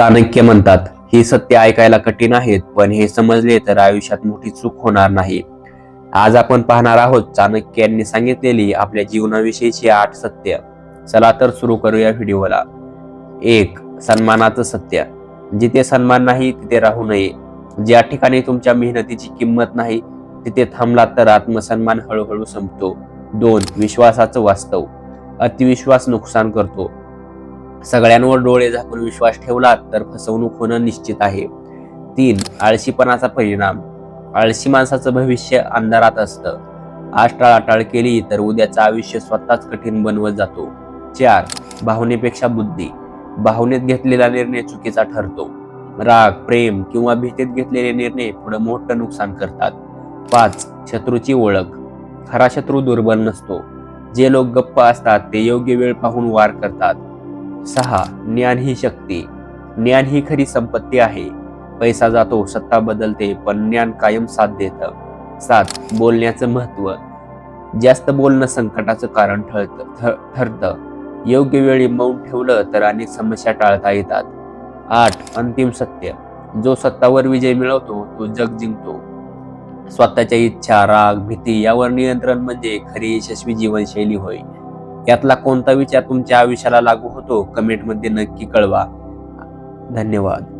चाणक्य म्हणतात ही सत्य ऐकायला कठीण आहेत पण हे समजले तर आयुष्यात मोठी चूक होणार नाही. आज आपण पाहणार आहोत चाणक्य यांनी सांगितलेली आपल्या जीवनाविषयीची आठ सत्य. चला तर सुरू करूया व्हिडिओला. एक सन्मानाचं सत्य. जिथे सन्मान नाही तिथे राहू नये. ज्या ठिकाणी तुमच्या मेहनतीची किंमत नाही तिथे थांबलात तर आत्मसन्मान हळूहळू संपतो. दोन विश्वासाचं वास्तव. अतिविश्वास नुकसान करतो. सगळ्यांवर डोळे झाकून विश्वास ठेवलात तर फसवणूक होणं निश्चित आहे. तीन आळशीपणाचा परिणाम. आळशी माणसाचं भविष्य अंधारात असतं. आज टाळाटाळ केली तर उद्याचं आयुष्य स्वतःच कठीण बनवत जातो. चार भावनेपेक्षा बुद्धी. भावनेत घेतलेला निर्णय चुकीचा ठरतो. राग प्रेम किंवा भीतीत घेतलेले निर्णय पुढे मोठं नुकसान करतात. पाच शत्रूची ओळख. खरा शत्रू दुर्बल नसतो. जे लोक गप्प असतात ते योग्य वेळ पाहून वार करतात. सहा ज्ञान ही शक्ती. ज्ञान ही खरी संपत्ती आहे. पैसा जातो सत्ता बदलते पण ज्ञान कायम साथ देतं. सात बोलण्याचं महत्त्व जास्त बोलणं संकटाचं कारण ठरतं ठ- ठरतं. योग्य वेळी मौन ठेवलं तर अनेक समस्या टाळता येतात. आठ अंतिम सत्य. जो सत्तावर विजय मिळवतो तो जग जिंकतो. स्वतःच्या इच्छा राग भीती यावर नियंत्रण म्हणजे खरी यशस्वी जीवनशैली होय. यातला कोणता विचार तुमच्या आयुष्याला लागू होतो? कमेंटमध्ये नक्की कळवा. धन्यवाद.